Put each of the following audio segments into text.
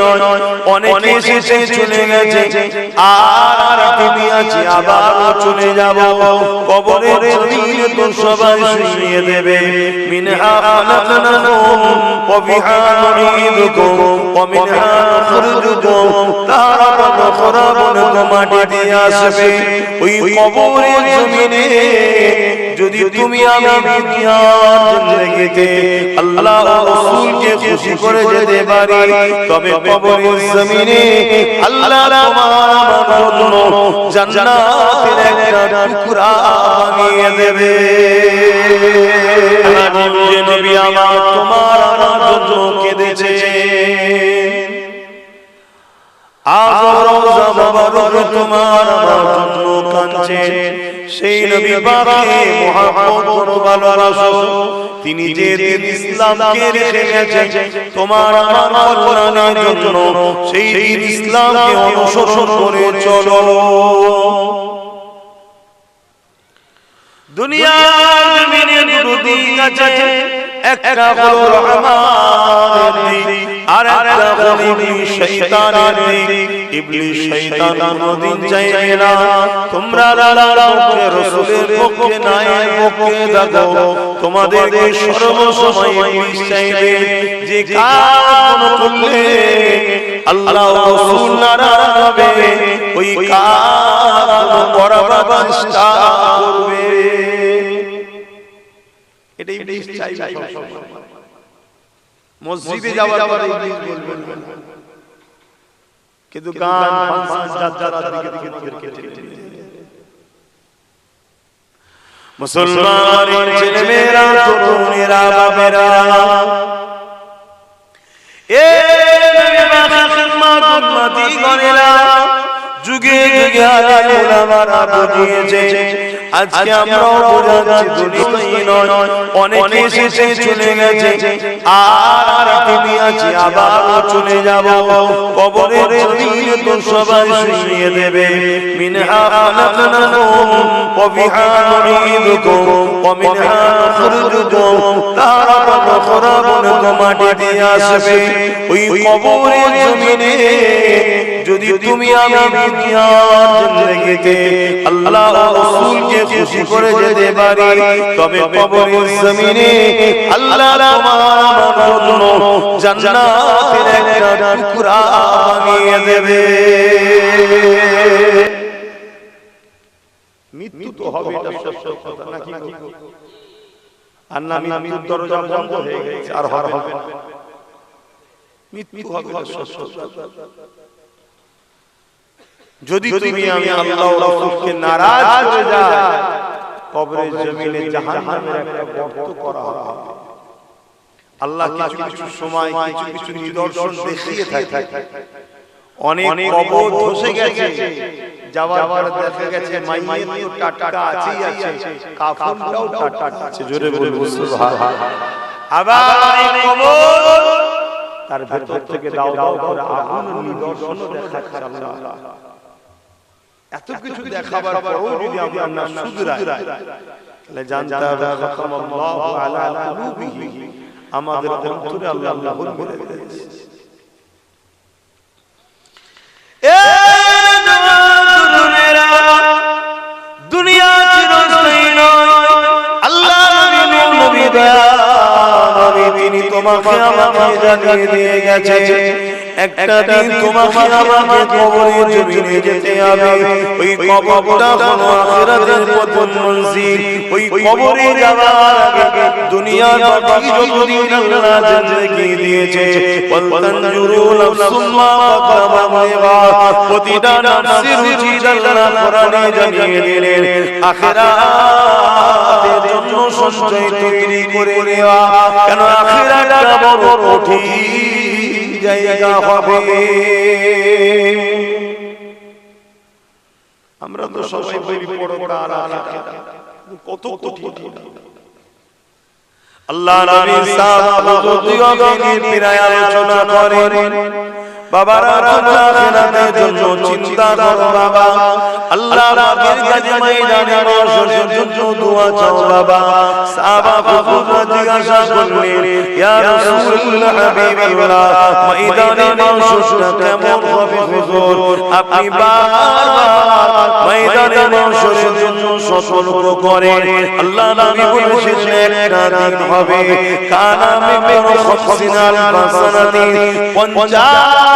নয়। অনেকে এসেছে চলে গেছে। আর তুমি আছি আবার চলে যাব। কবরের জমিন তো সবাই শুনিয়ে দেবে। মিনহা খালাকনাকুম ওয়া বিহা নুঈদুকুম ওয়া মিনহা নুখরিজুকুম তারাতান খরাবুন মাটি দিয়ে আসবে। ওই কবরের জমিনে যদি তুমি আমি দুনিয়ার জিন্দেগিতে আল্লাহ রাসূলকে খুশি করে যেতে পারি তবে কবরের জমিনে। আল্লাহ তোমার জন্য জান্নাতের একটা টুকরা বানিয়ে দেবে। যে নবী আমার তোমার আমার জন্য কেঁদেছে। আজ রওজা মুবারক তোমার আমার জন্য কাঁদছে। সেই নবী পাকে করো ভালোবাসো তিনি যে দিন ইসলামকে রেখে গেছেন তোমার আমার কল্যাণের জন্য সেই দিন ইসলামকে অনুসরণ করে চলো। দুনিয়ার জমিনে দুটো আছে। একটা হলো রহমানের দিক আর একটা হলো শয়তানের দিক। ইবলিস শয়তান কোনদিন চাইবে না। তোমরা আল্লাহকে রাসূলের পক্ষে নাই পক্ষে থাকো তোমাদেরকে সর্বসময় ইবলিস চাইবে। যে কাজ করলে আল্লাহ রাসূল নারাজ হবে। ওই কাজ করার চেষ্টা করবে। এটা ইবলিস চাইবে মসজিদে যাওয়ার পরে ইবলিস বলবে কিন্তু গান ফাংশন যাত্রার দিকে দিকে দিকে নিয়ে যায়। মুসলমান তরুণেরা বাবেরা এ যুগে যুগে আলে ওলামারা বুঝিয়েছে আজকে আমরাও বোঝাচ্ছি দুনিয়ায় নয় অনেকে এসেছে চলে গেছে। আর আছি চলে যাব। তো সবাই শুনিয়ে দেবে। মিনহা খালাকনাকুম ওয়া বিহা নুঈদুকুম ওয়া মিনহা নুখরিজুকুম তারাতান খরাবুন মাটি দিয়ে আসবে। ওই কবরের জমিনে যদি তুমি আমি জিন্দেগিতে আল্লাহ রাসূলকে খুশি করে যেতে পারি তবে কবরের জমিনে। আল্লাহ তোমার জন্য জান্নাতের একটা টুকরা বানিয়ে দেবে। মৃত্যু তো হবে এটা সত্য কথা। নাকি আর না মৃত্যুর দরজা বন্ধ হয়ে গেছে আর হবে না। মৃত্যু হবে সত্য কথা। যদি তুমি আমি আল্লাহ রাসূলকে নারাজ করে যায় কবরের জমিনে জাহান্নামের একটা গর্ত করা হবে। আল্লাহ কিছু কিছু সময় কিছু কিছু নিদর্শন দেখিয়ে থাকে। অনেক কবর ধসে গেছে। যাওয়ার দেখা গেছে মাইয়ের তো টাটকা আছেই আছে কাফনটাও টাটকা আছে জোরে বলব সুবহান। আবার অনেক কবর তার ভেতর থেকে দাও দাও করে আগুন নিদর্শন দেখাচ্ছে আল্লাহ এত কিছু দেখাবার পরেও যদি আমরা না শুধরাই তাহলে জানতে হবে খতমাল্লাহু আলা কুলুবিহি আমাদের অন্তরে আল্লাহ আল্লাহ বলে দিয়েছে। এ দুনিয়া চিরস্থায়ী নয়। আল্লাহ নবী নবী দয়া নবী তিনি তোমাকে আমাকে জানিয়ে দিয়ে গেছে একটা দিন তোমাকে আমাকে কবরে জমিনে যেতে হবে। ওই কবরটা হলো আখিরাতের প্রথম মঞ্জিল ওই কবরে যাওয়ার আগে দুনিয়ার বাকি যতদিন আল্লাহ জিন্দেগি দিয়েছে নাফসুম্মা কাদ্দামা প্রতিটা নাফসের উচিত আল্লাহ কোরআনে জানিয়ে দিলেন। আখিরাতের জন্য সঞ্চয় তৈরি করে নেওয়া কেন আখিরাতটা বড় কঠিন। জায়গা হবে আমরা তো সবাই বলি পড়া আর আখিরাত কত কঠিন। আল্লাহ নবী প্রায় আলোচনা করেন বাবারা আল্লাহ হবে হুজুর? আপনি বারবার ময়দানে মাশরের জন্য সতর্ক করেন। আল্লাহ নবী বলেছেন একটা দিন হবে। কানা খামসিনাল বাসানাতি 50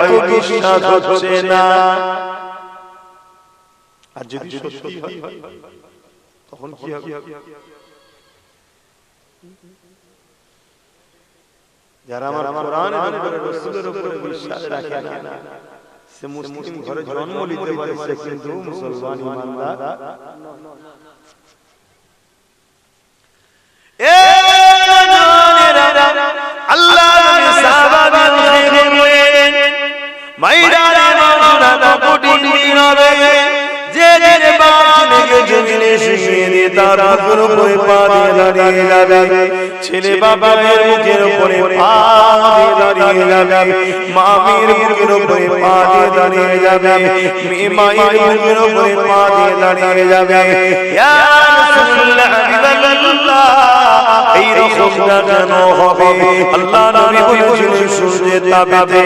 বিশ্বাস হচ্ছে না। আর যদি সত্যি হয় তখন কি হবে? যারা আমার কোরআন এবং রাসূলের উপরে বিশ্বাস রাখে না। সে মুসলিম ঘরে জন্ম নিতে পারে সে কিন্তু মুসলমান ইমানদার। এ ময়দানে মানুষরা কপটি দিন হবে যে যে বাপ ছেলেকে জমিনে শুয়ে দিয়ে তার বুকের উপরে পা দিয়ে দাঁড়িয়ে যাবে। ছেলে বাবার মুখের উপরে দাঁড়িয়ে যাবে। মামির মুখের উপরে পা দিয়ে দাঁড়িয়ে যাবে। মেয়ে মায়ের মুখের উপরে পা দিয়ে দাঁড়িয়ে যাবে। এই রকমটা কেন হবে। আল্লাহ নবী বলেছেন সূর্যের তাপে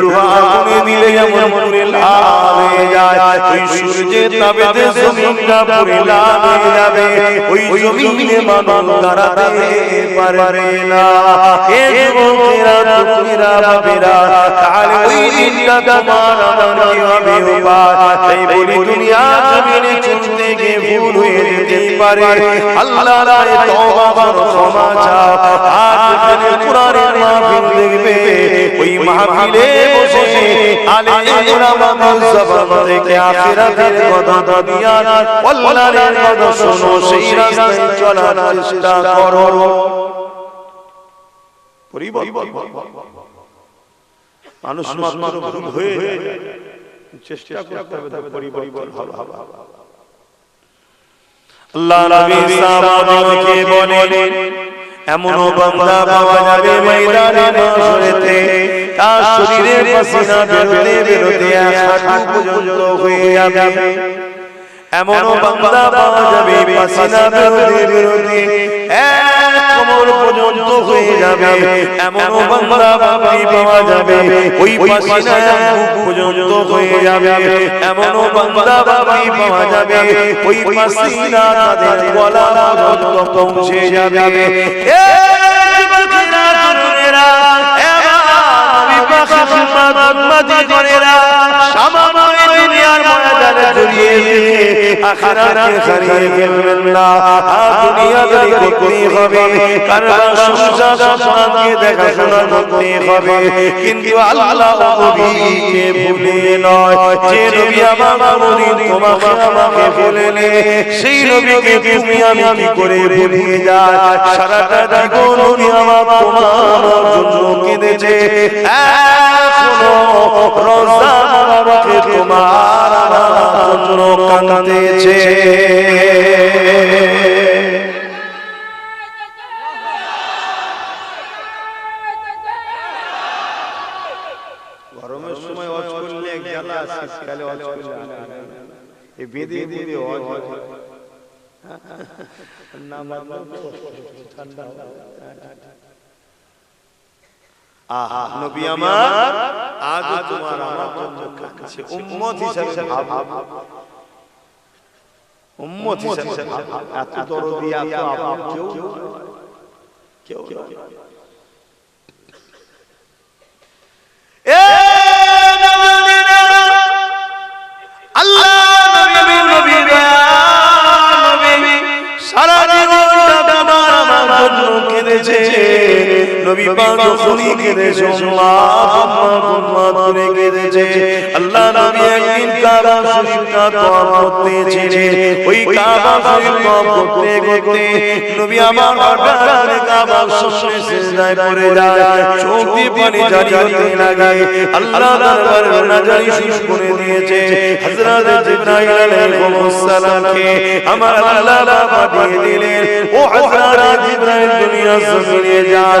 লোহা আগুনে দিলে যেমন পুরে লাল হয়ে যায়, ওই সূর্যের তাপে জমিনটা পুরে লাল হয়ে যাবে। ওই জমিনে মানব দাঁড়াতে পারে না। এ যুবকেরা তুমিরা বাবেরা তাহলে ওই দিনটা তোমার আমার কি হবে? উপায় তাই বলি দুনিয়া জমিনে চলতে গিয়ে ভুল হয়ে যেতে পারে। আল্লাহ রায় তওবা করো ক্ষমা চাও। আজ এখানে কোরআনের মাহফিল দেখবে ওই মাহফিলে বসে আলে উলামাদের জবান থেকে আখিরাতের কথা দুনিয়ার কল্যাণের কথা শোনো সেই রাস্তায় চলার চেষ্টা করো। পরিবর্তন। মানুষ ভুল হয়ে চেষ্টা করতে হবে তার পরিবর্তন। হবে আল্লাহ নবী সাহাবাদেরকে বলেন এমন বান্দা পাওয়া যাবে ময়দানে মাশরেতে তার শরীরের পাসিনা বেরোতে বেরোতে হাঁটু পর্যন্ত হয়ে যাবে। এমন বান্দা পাওয়া যাবে পাসিনা বেরোতে বেরোতে। এক কোমর পর্যন্ত হয়ে যাবে এমন বান্দা বাপি পাওয়া যাবে ওই পাসিনা পর্যন্ত হয়ে যাবে এমন বান্দা বাপি পাওয়া যাবে ওই পাসিনা তাদের গলা পর্যন্ত পৌঁছে যাবে এ যুবকেরা তরুণেরা এবার বিপাশা সুন্নাত মাদিনেরা সামান্য দুনিয়ার ময়দানে জড়িয়ে আখিরাতকে হারিয়ে ফেলবেন না। আর করতে হবে কারণ সংসার সন্তানকে দেখাশোনা করতে হবে। কিন্তু আল্লাহ নবীকে ভুলে নয়। যে নবী আমার নবী তোমাকে আমাকে ভুলেলে সেই নবীকে তুমি আমি কি করে ভুলিয়ে যায় সারাটা জীবন নবী আমার তোমার জন্য কেঁদেছে। রোজা মুবারকে তোমার জন্য কাঁদতেছে। গরমের সময় অজ করলে এক শীতকালে অজ করলে এই বেঁধে বেঁধে অজ না আহা নবী আমার আজ তোমার আমার জন্য কাঁদছে। উম্মত হিসাবে ভাব। উম্মত হিসাবে এত দরদি এত আপন কেউ কেউ আল্লাহ নবী নবী নবী সারা জীবনটা তোমার আমার জন্য কেঁদেছে। নবী পাক রসুলি কেঁদেছে উম্মা করে কেঁদেছে আল্লাহ নবী একদিন কাবা শরীফটা তওয়াব করতে চেয়েছে ওই কাবা শরীফ তওয়াব করতে করতে নবী আমার হঠাৎ কাবা শরীফে সিজদায় পড়ে যায় চোখ দিয়ে পানি জারি হতে লাগে আল্লাহ দরবারে নাজারি শুরু করে দিয়েছে হযরত জিবরাইল আলাইহিস সালামকে আমার আল্লাহ পাঠিয়ে দিলেন ও হযরত জিবরাইল দুনিয়া জমিনে যায়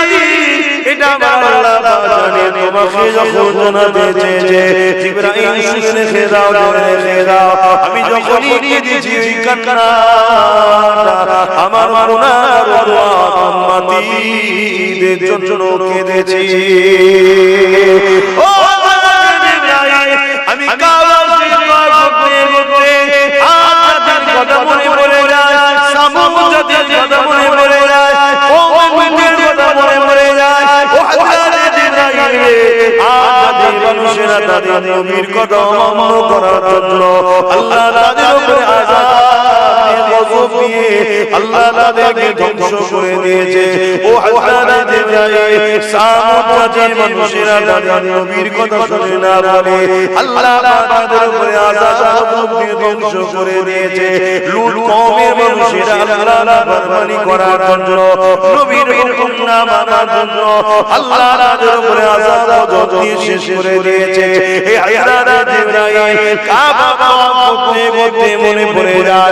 এটা আমার আল্লাহ জানে তোমাকে যখন জানাতে চেয়েছে জিবরাইল শুনে রেখে দাও রেখে দাও আমি যখনই কেঁদেছি ওই কান্নাটা আমার গুনার দোয়া উম্মতিদের জন্য কেঁদেছি ও আমি কাবা করতে করতে আজাদের কথা মনে পড়ে যায় সামুজাদের কথা মনে পড়ে আজাদের মানুষেরা তাদের নবীর অমান্য করার জন্য আল্লাহ তাদের উপরে আযাব গজব দিয়ে আল্লাহ তাদেরকে ধ্বংস করে দিয়েছে। ও হযরত জিবরাইল সামুজাদের মানুষেরা তাদের নবীর কথা শুনে না বলে, আল্লাহ তাদের উপরে আযাব গজব দিয়ে ধ্বংস করে দিয়েছে। লুট কওমের মানুষেরা আল্লাহ নাফরমানি করার জন্য, নবীর হুকুম না মানার জন্য আল্লাহ তাদের উপরে আযাব গজব দিয়ে শেষ করে দিয়েছে। হে হযরত জিবরাইল কাবা করতে করতে মনে পড়ে যায়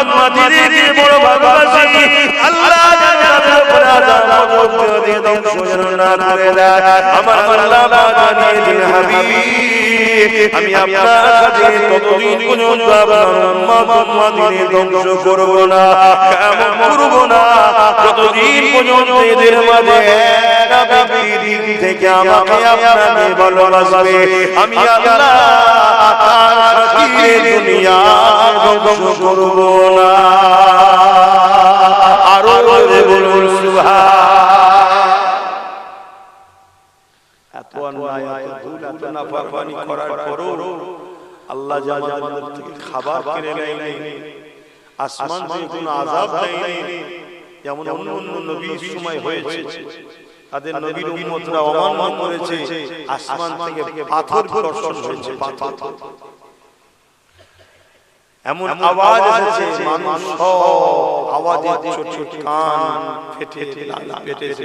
উম্মতিদের বড় ভালোবাসি। আল্লাহ যেন উপরে আযাব গজব দিয়ে যেন না করে দেয় আমার আল্লাহ জানিয়ে দিন, হাবিব, আমি আপনার কাছে ততদিন পর্যন্ত আপনার উম্মত উম্মতিদের ধ্বংস করব না কেমন করব না ততদিন পর্যন্ত এদের মাঝে দিন থেকে আমাকে আপনাকে ভালোবাসবে। আমি আল্লাহ তার খাতিরে দুনিয়া ধ্বংস করব না। আরও বলুন। এত অন্যায় এত ভুল এত নাফরমানি করার পরও আল্লাহ যা আমাদের থেকে খাবার কেড়ে নেয় আসমান থেকে কোনো আযাব দেয়নি যেমন অন্য অন্য নবীর সময় হয়েছে। তাদের নবীর উম্মতরা অমান্য করেছে আসমান থেকে পাথর বর্ষণ হয়েছে পাথর। এমন আওয়াজ এসেছে মানুষ সব আওয়াজে ছোট ছোট কান ফেটে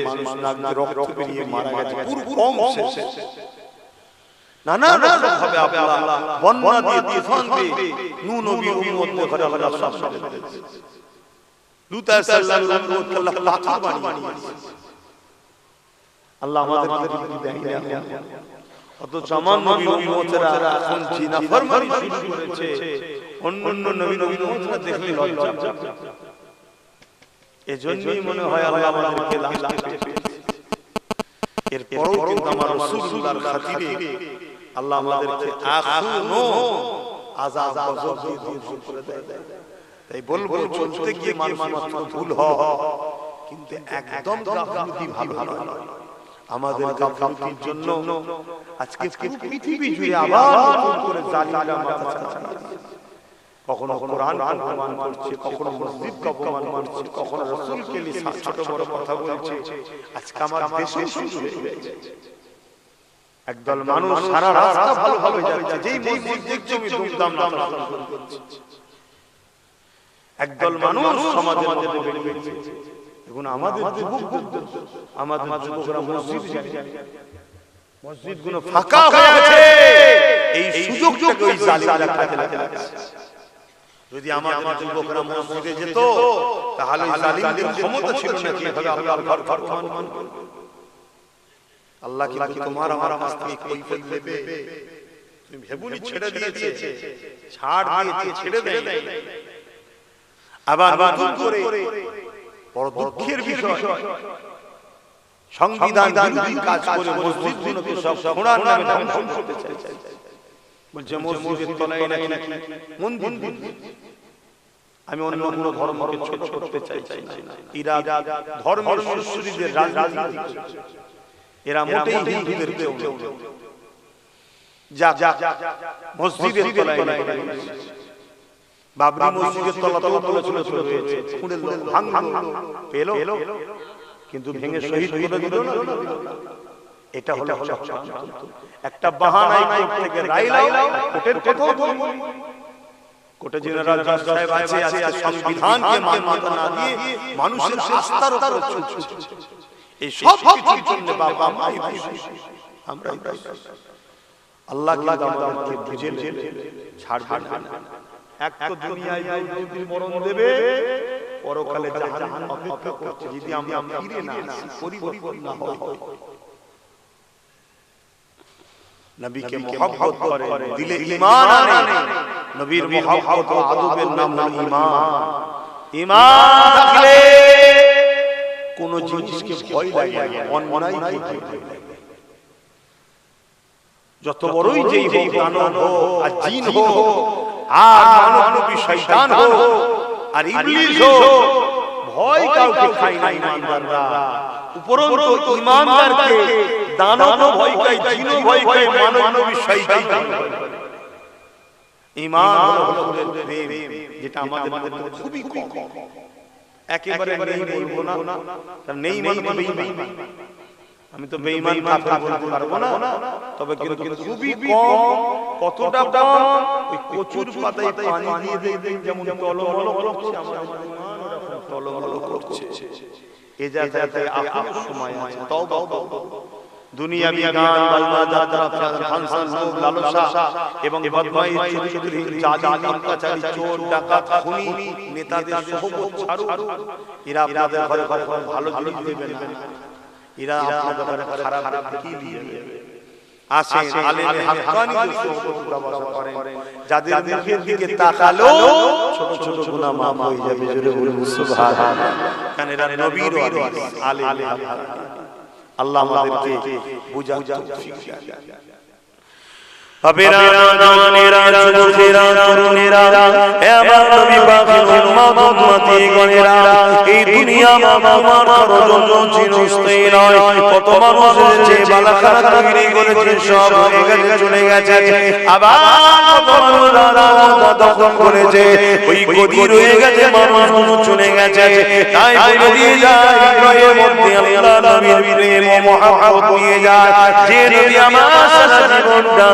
মানুষ নাক রক্ত বেরিয়ে মারা গেছে। পুরো কম শেষ আল্লাহ বন্যা দিয়ে তুফান দিয়ে নূ নবী উম্মত ঘরে আল্লাহ সব ছেড়ে দিয়েছে সাল্লাল্লাহু আলাইহি আল্লাহ পাথর বানিয়ে আল্লাহ আমাদের দেয় না অত জামান নবী উম্মতেরা এখন জিনা ফরমানি শুরু করেছে। অন্য অন্য নবী নবী উম্মতেরা দেখলে লজ্জা এজন্যই মনে হয় আল্লাহ আমাদেরকে লাস্টে পেয়েছে। এরপরও কিন্তু আমার রাসূলুল্লাহর খাতিরে আল্লাহ আমাদেরকে এখনও আযাব গজব দিয়ে ধ্বংস করে দেয়। তাই বলব চলতে গিয়ে মানুষ মাত্র ভুল হয় কিন্তু একদম গাফলতি ভালো নয়। আমাদের গাফলতির জন্য আজকে পৃথিবী জুড়ে আবার করে জালিমরা মাথা চাড়া কখনো কোরআন অপমান করছে কখনো মসজিদ অপমান করছে কখনো রাসূলকে ছোট বড় কথা বলছে। আজকে আমার দেশে শুরু হয়ে গেছে। একদল মানুষ সারা রাস্তা ভালোভাবে যাচ্ছে যেই মসজিদ দেখছ আমি দুমদাম নামাজ একদল মানুষ বেড়ে গেছে এখন আমাদের আমাদের যুবকরা মসজিদ যায় মসজিদগুলো ফাঁকা হয়ে আছে। এই সুযোগটাকে ওই জালিমরা কাজে লাগাচ্ছে। যদি আমার আমার যুবকরা মসজিদে যেত তাহলে জালিমদের ক্ষমতা ছিল না কীভাবে আল্লাহর ঘর ঘর অপমান আল্লাহ কি তোমার আমার কাছ থেকে কৈফিয়ত নেবে? তুমি ভেবুনি ছেড়ে দিয়েছে। ছাড় দিয়েছে ছেড়ে দেয় আবার নতুন করে বড় দুঃখের বিষয়। সংবিধান বিরোধী কাজ করে মসজিদগুলোকে সব খোঁড়ার নামে ধ্বংস করতে চাইছে। বলছে মসজিদের তলায় নাকি মন্দির? আমি অন্য কোনো ধর্মকে ছোট করতে চাইছি না। এরা ধর্মের সুশ্রীদের রাজনীতি এরা মোটেই হিন্দুদের কেউ কেউ যা যা মসজিদের তলায় বাবরি মসজিদের তলাতেও তলা ছিল ছিল রয়েছে খুঁড়ে ভাঙ ভাঙ পেল? কিন্তু ভেঙে শহীদ করে দিল না। এটা হলো একটা বাহানায় কোর্ট থেকে রায় লাও কোর্টের কথাও বলব কোর্টে জেনারেল জজ সাহেব আছে আছে সংবিধানকে মান্যতা না দিয়ে মানুষের আস্থার উপর চলছে। এই সব কিছুর জন্য বাবা ভাই আমরা আল্লাহ কিন্তু আমাদেরকে বুঝে ছাড়বেন না এক তো দুনিয়ায় যদি মরণ দেবে পরকালে জাহান্নাম অপেক্ষা করছে। যদি আমরা ফিরে না পরিবর্তন না হয় নবীকে করে দিলে ঈমান আনে। নবীর ও আদবের নাম ঈমান। ঈমান। থাকলে কোন জিনিসকে ভয় লাগে না, অন্যায় ভয় লাগে যত বড়ই যেই হোক দানব হোক আর জিন হোক আর মানব শয়তান হোক আর ইবলিস হোক ভয় কাউকে খায় না ইমানদাররা উপরন্তু ইমানদারকে দানব ভয় জিন ভয় মানব শয়তান হলো প্রেম যেটা আমাদের মধ্যে খুবই কম। একেবারে নেই বলব না কারণ নেই মানে বেঈমান। আমি তো বেঈমান কাফের বলতে পারব না। তবে কিন্তু খুবই কম কতটা কম? ওই কচুর পাতায় পানি দিয়ে যেমন টলমল করছে আমাদের ঈমান ওরকম টলমল করছে। এ জায়গাতে এখনও সময় আছে। তওবা দুনিয়াবি গান বাজনা যাত্রা ফাংশন লোভ লালসা। এবং বদমাইশ চুরি চুরি জালি অত্যাচারী চোর ডাকাত খুনি নেতাদের সহবত ছাড়ু এরা আপনাদের ঘরে ঘরে ভালো জিনিস দেবেন না। এরা আপনাদের ঘরে খারাপ খারাপ কি দিয়ে দেবে। আসেন আলেমে হাক্কানিদের সহবত করেন। যাদের মুখের দিকে তাকালো ছোট ছোট গুনাহ মাফ হয়ে যাবে জোরে বলুন। সুবহানাল্লাহ কারণ এরা নবীর হাক্কানি আল্লাহ আমাদেরকে বুঝার তৌফিক জওয়ানেরা যুবকেরা তরুণেরা হে আমার নবী পাকের উম্মত উম্মতি গণেরা এই দুনিয়া আমার জন্য চিরস্থায়ী নয় কত মানুষ যে বালাখানা তৈরি করেছে সব হয়ে গেছে চলে গেছে আবার কত মানুষ দখল করেছে ওই গদি রয়ে গেছে মানুষ চলে গেছে তাই বলে দিয়ে যায় হৃদয়ের মধ্যে আল্লাহ মহব্বত নিয়ে যায়। যে নবী আমার জীবনটা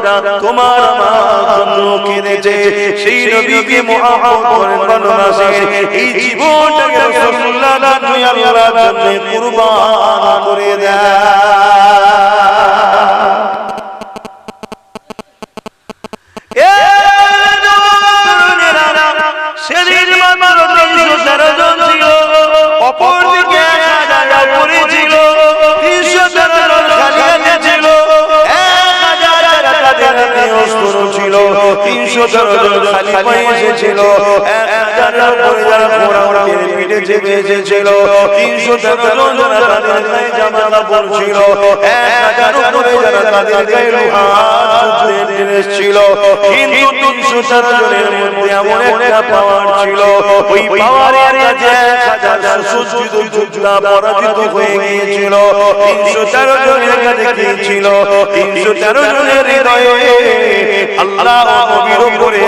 তোমার আমার জন্য কেঁদেছে সেই নবীকে মহব্বত করেন ভালোবাসেন এই জীবনটাকে রাসূলুল্লাহ জন্য আল্লাহর জন্য কুরবান করে দেয় সেদিন মাত্র তিনশো তেরো জন ছিল। অপরদিকে তিনশো তেরো খালি তিনশো তেরো জন যারা তাদের গায়ে জামা কাপড় ছিল, এক ছিল, কিন্তু তিনশো তেরো জনের মধ্যে এমন একটা পাওয়ার ছিল। ওই পাওয়ারের কাছে হাজার সুসজ্জিত যোদ্ধা পরাজিত হয়ে গিয়েছিল। তিনশো তেরো জনের কাছে কি ছিল? তিনশো তেরো জনের হৃদয়ে আল্লাহ নবীর উপরে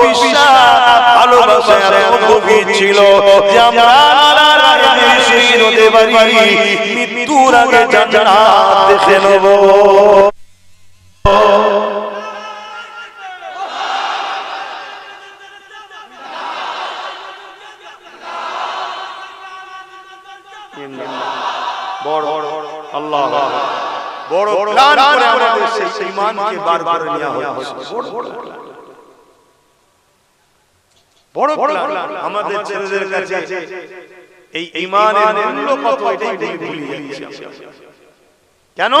বিশ্বাস ভালোবাসা ছিল। যে আমরা মৃত্যুর আগে দেখে নেব বড় আল্লাহ। বড় প্ল্যান করে আমাদের সেই ঈমানকে বারবার নেওয়া হচ্ছে। বড় বড় প্ল্যান। আমাদের ছেলেদের কাছে এই ঈমানের মূল্য কত এটাই ভুলে যাচ্ছি কেন?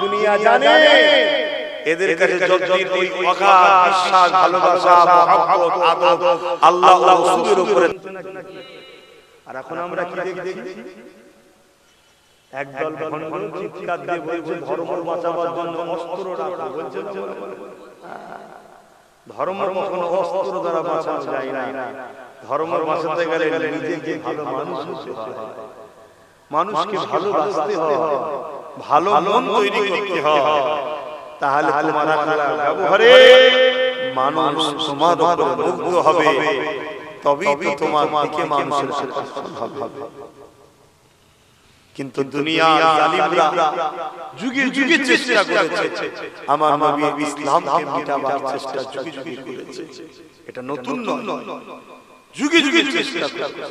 দুনিয়া জানে। এদের কাছে যতদিন ওই অগাধ বিশ্বাস ভালোবাসা মহব্বত আদব আল্লাহ রাসূলের উপরে। আর এখন আমরা কি দেখছি? একদল চিৎকার দিয়ে বলছে ধর্ম বাঁচাবার জন্য অস্ত্র রাখো বলছে। ধর্ম কখনো অস্ত্র দ্বারা বাঁচানো যায় না। ধর্ম বাঁচাতে গেলে নিজেকে ভালো মানুষ হতে হয়। মানুষকে ভালোবাসতে হয়। ভালো মন তৈরি করতে হয়। তাহলে তোমার ব্যবহারে মানুষ তোমার মুগ্ধ হবে। তবেই তো তোমার দিকে মানুষের হবে। কিন্তু দুনিয়া জালিমরা যুগে যুগে চেষ্টা করেছে। আমার নবী ইসলামকে মিটাবার চেষ্টা যুগে যুগে করেছে। এটা নতুন নয়। যুগে যুগে চেষ্টা করেছে।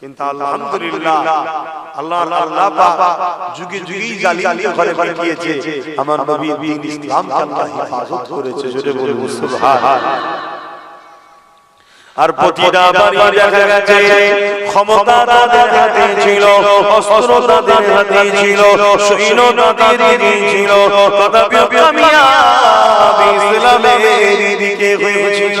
কিন্তু আলহামদুলিল্লাহ আল্লাহ আল্লাহ যুগে যুগেই ঘরে আমার নবী দ্বীন ইসলামকে আল্লাহ হেফাজত করেছে। জোরে বলুন সুবহান আর প্রতিটা বাড়ি দেখা গেছে ক্ষমতা তাদের হাতে ছিল অস্ত্র তাদের হাতে ছিল সৈন্য তাদের হাতে ছিল। তথাপি কামিয়াব ইসলামের দিকে হয়েছিল।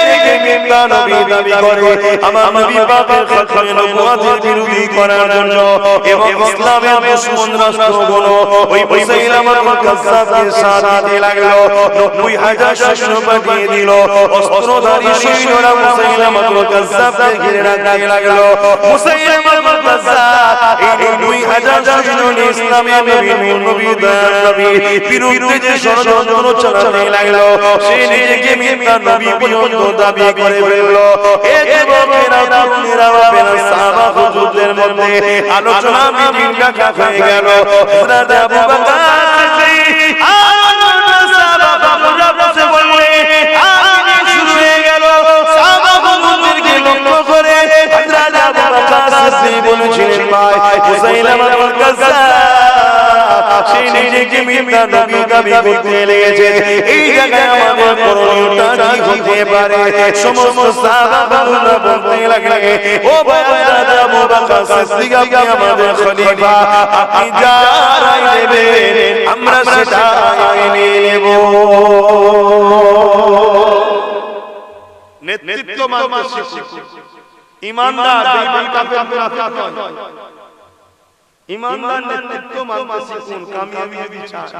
মিথ্যা নবী দাবি করে। আমার নবী পাকের খাতমে নবুয়তের বিরোধী করার জন্য এবং ইসলামের দুশমন রাষ্ট্রগুলো ওই মুসাইলামা আল কাজ্জাবকে সাথ দিতে লাগল। 90000 সৈন্য পাঠিয়ে দিল। অস্ত্রধারী সৈন্যরা মুসাইলামা আল কাজ্জাবকে ঘিরে রাখতে লাগল। মুসাইলামা আল কাজ্জাব এই 2000 সৈন্য ইসলামের নবী নবী দয়ার বিরুদ্ধে যে ষড়যন্ত্র চালাতে লাগল সে নিজেকে মিথ্যা নবী পর্যন্ত দাবি করে ফেলল। এ যুবকেরা তরুণেরা বাপেরা সাহাবা হুজুরদের মধ্যে। আলোচনা মিটিং ডাকা হয়ে গেল। হযরত আবু বকর সিদ্দিক আর সাহাবা বাবুরা বসে বললে আমিন শুরু হয়ে গেল। সাহাবা হুজুরদেরকে লক্ষ্য করে হযরত আবু বকর বলেছিলেন ভাই আল কাজ্জাব সে নিজেকে মিথ্যা নবী দাবি করতে লেগেছে এই জায়গায় আমাদের করণীয়টা কি হতে পারে সমস্ত সাহাবারা বলতে লাগলে ও বাবা আবু বকর সিদ্দিক আপনি আমাদের খলিফা আপনি যা রায় দেবেন আমরা সেটা মেনে নেব নেতৃত্ব মানতে শিখুন ইমানদার বেঈমান কাফের মুনাফিক নয় ইমানদার নেতৃত্ব মানতে শিখুন কামিয়াবি যদি চান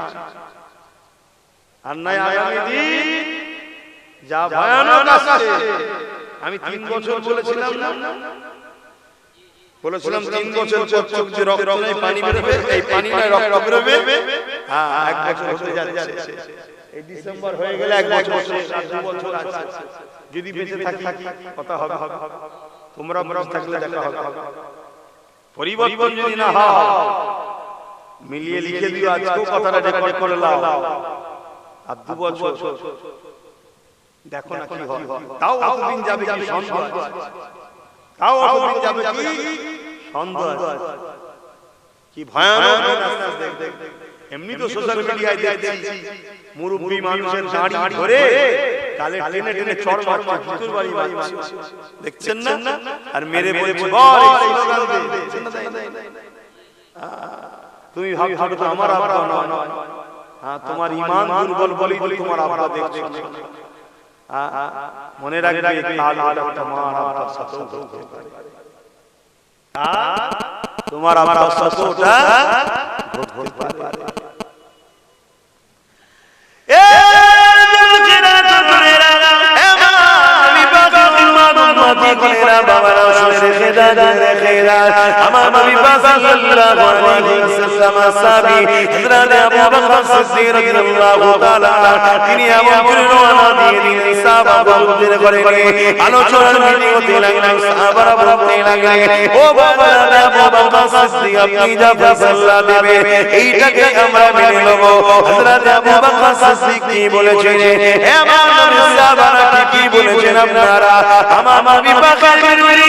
আর নাই আগামী দিন যা ভয়ানক আসছে আমি তিন বছর বলেছিলাম না? বলেছিলাম তিন বছর পর চোখ যে রক্ত নেই পানি বেরোবে। এই পানিটা রক্ত বেরোবে। হ্যাঁ এক বছর হতে যাচ্ছে। এই ডিসেম্বর হয়ে গেলে এক বছর দু বছর আছে। যদি বেঁচে থাকি কথা হবে। তোমরা মরব থাকলে দেখা হবে। পরিবর্তন যদি না হয় মিলিয়ে লিখে দিও আজকেও কথাটা রেকর্ড করে লাও। আর দু বছর। দেখো না কি হয়। তাও অতদিন যাবে কি সন্দেহ। তাও অতদিন যাবে কি সন্দেহ কি ভয়ানক দেখ, দেখ, দেখ। এমনি তো সোশ্যাল মিডিয়ায় দেখছি মুরব্বী মানুষের দাড়ি ধরে কালে টেনে টেনে চড় মারছে ভিতর বাড়ি মারছে। দেখছেন না? আর মেরে বলছে বল এই স্লোগান? তুমি ভাবছ তো আমার আব্বা নয়। হ্যাঁ তোমার ইমান দুর্বল বলেই তো তোমার আব্বা দেখছ। আ, আ, মনে রাখবে কাল হয়তো তোমার আব্বার সাথেও হতে পারে তোমার সাথে ওটা পারে। রেখে দেন, আমার নবী সাল্লাল্লাহু আলাইহি ওয়াসাল্লাম সাহাবী হযরত আবু বকর সিদ্দিক রাদিয়াল্লাহু তাআলা তিনি এমন করে রওনা দিয়ে দিলেন সাহাবা বলতে করে আলোচনার মিটিং হতে লাগলেন সাহাবারা বলতে লাগলেন ও বাবা আবু বকর সিদ্দিক আপনি যা ফয়সালা দেবে এইটাকে আমরা মেনে নেব। হযরত আবু বকর সিদ্দিক কি বলেছেন? হে আমার নবী সাহাবারা কি বলেছেন আপনারা? আমার নবী পাকের করে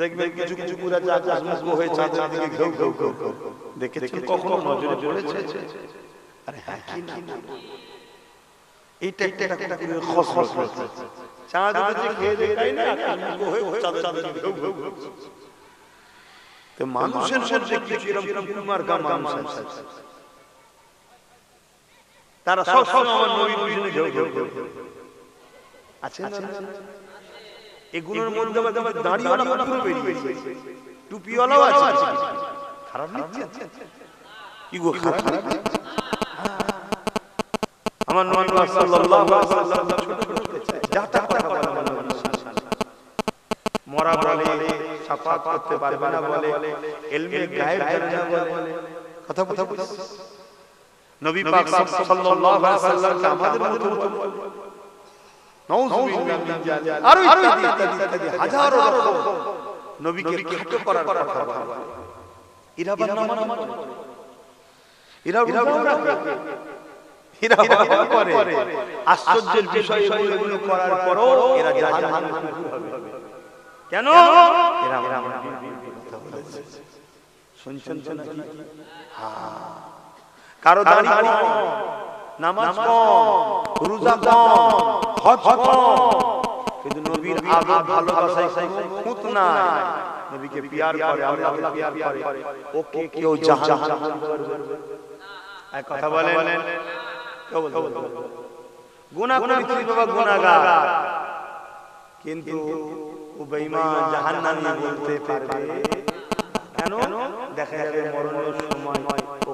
দেখবেন কিছু কিছু পুরা আকাশ মুগ্ধ হয়ে চাঁদের দিকে ঘেউ ঘেউ ঘেউ। দেখেছেন কখনো নজরে পড়েছে আরে হ্যাঁ কি না এইটা একটা একটা করে খস খস খস চাঁদ উঠেছে খেয়ে দেখাই না হয়ে চাঁদের ঘেউ ঘেউ। তো মানুষের মধ্যে কিছু এরকম কুমার গা মানুষ আছে। তারা সব সময় আমার নবীর পিছনে ঘেউ ঘেউ ঘেউ ঘেউ। আছে না এগুলোর মধ্যে আবার দেখবেন দাড়িওয়ালা কুকুর বেরিয়েছে টুপিওয়ালাও আছে। খারাপ কি গো খারাপ নিচ্ছে? আমার নবী সাল্লাল্লাহু আলাইহি ওয়াসাল্লাম ছোট করতে চায় যা কথা বলে আমার নবী মরা বলে সাফাত করতে পারবে না বলে ইলমে গায়েব জানে বলে। কথা কথা নবী পাক সাল্লাল্লাহু আলাইহি ওয়াসাল্লামকে আমাদের মতো আরও ইত্যাদি ইত্যাদি ইত্যাদি হাজারো নবীকে খাটো করার কথা বলে। এরা আবার নামাজ পড়ে। এরা এরা করে। আশ্চর্যের বিষয় এগুলো করার পরও এরা জাহান্নামে হবে। কেন? এরা আমার নবীর শুনছেন হ্যাঁ। কারও দাড়ি কম নামাজ কম রোজা কম। হজ কিন্তু নবীর আদব ভালোবাসায় খুঁত নাই। নবীকে পিয়ার করে আল্লাহ পিয়ার করে। ওকে কেউ জাহান্নাম এক কথা বলেন। কেউ বলতে গুনাহ করেছি বাবা গুনাহগার। কিন্তু ও বেঈমান জাহান্নামী বলতে পারবে। কেন? দেখা যাবে মরণের সময় ও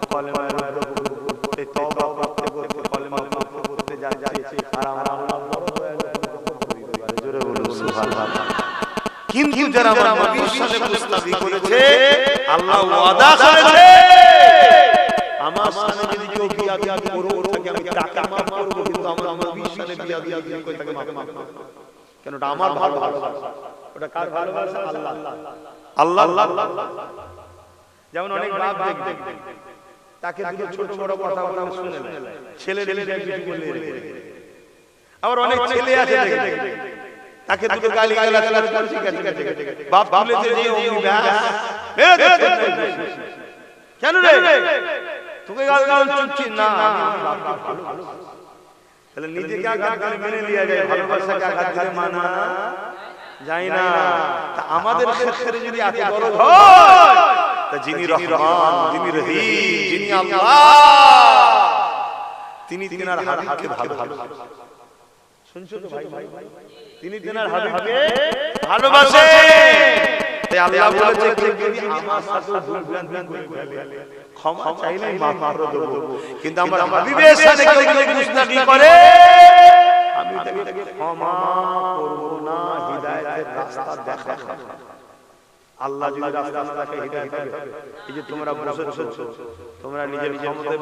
করতে তওবা করতে করতে কলেমা পড়তে পড়তে যাচ্ছে। আর আমরা বড় হয়ে যাবে জোরে বলুন সুবহানাল্লাহ কিন্তু যারা আমার সাথে করেছে আল্লাহ ওয়াদা করেছে। আমার সামনে যদি কেউ বিয়াদবি করো থাকে আমি টাকা মাফ করব কিন্তু আমার নবীর সাথে বিয়াদবি করে তাকে মাফ মাফ কেন ওটা আমার ভালোবাসা? ওটা কার ভালোবাসা? আল্লাহ। আল্লাহ। আল্লাহ। যেমন অনেক বাপ দেখবে তাকে দুটো ছোট বড় কথা কথা শুনে। ছেলে ছেলে কিছু বলে আবার অনেক ছেলে আছে দেখবে তাকে দুটো গালি গালাজ করে ঠিক আছে। বাপ তুলেছে যে অমনি ব্যাস মেরে দিচ্ছে। কেন রে তোকে গাল গাল চুপছি না তাহলে নিজেকে আঘাত করে মেনে লিয়া যায় ভালোবাসাকে আঘাত দিলে মানা যায় না তা আমাদের ক্ষেত্রে যদি এত হয় তা যিনি রহমান যিনি রহিম যিনি আল্লাহ তিনি তিনার হাবিবকে ভালোবাসেন শুনছো তো ভাই? ভাই তিনি তিনার হাবিবকে ভালোবাসে। তাই আল্লাহ বলেছে কেউ যদি আমার সাথে ভুল ভ্রান্তি করে ফেলে, ক্ষমা চাইলে মাফ করে দেব। কিন্তু আমার হাবিবের সাথে কেউ যদি গুস্তাখি করে আমি তাকে ক্ষমা করব না হিদায়াতের রাস্তা দেখাবো আল্লাহ যদি রাস্তা রাস্তাকে হিদায়াত দেবে এই যে তোমরা বসে তোমরা নিজের ক্ষমতায়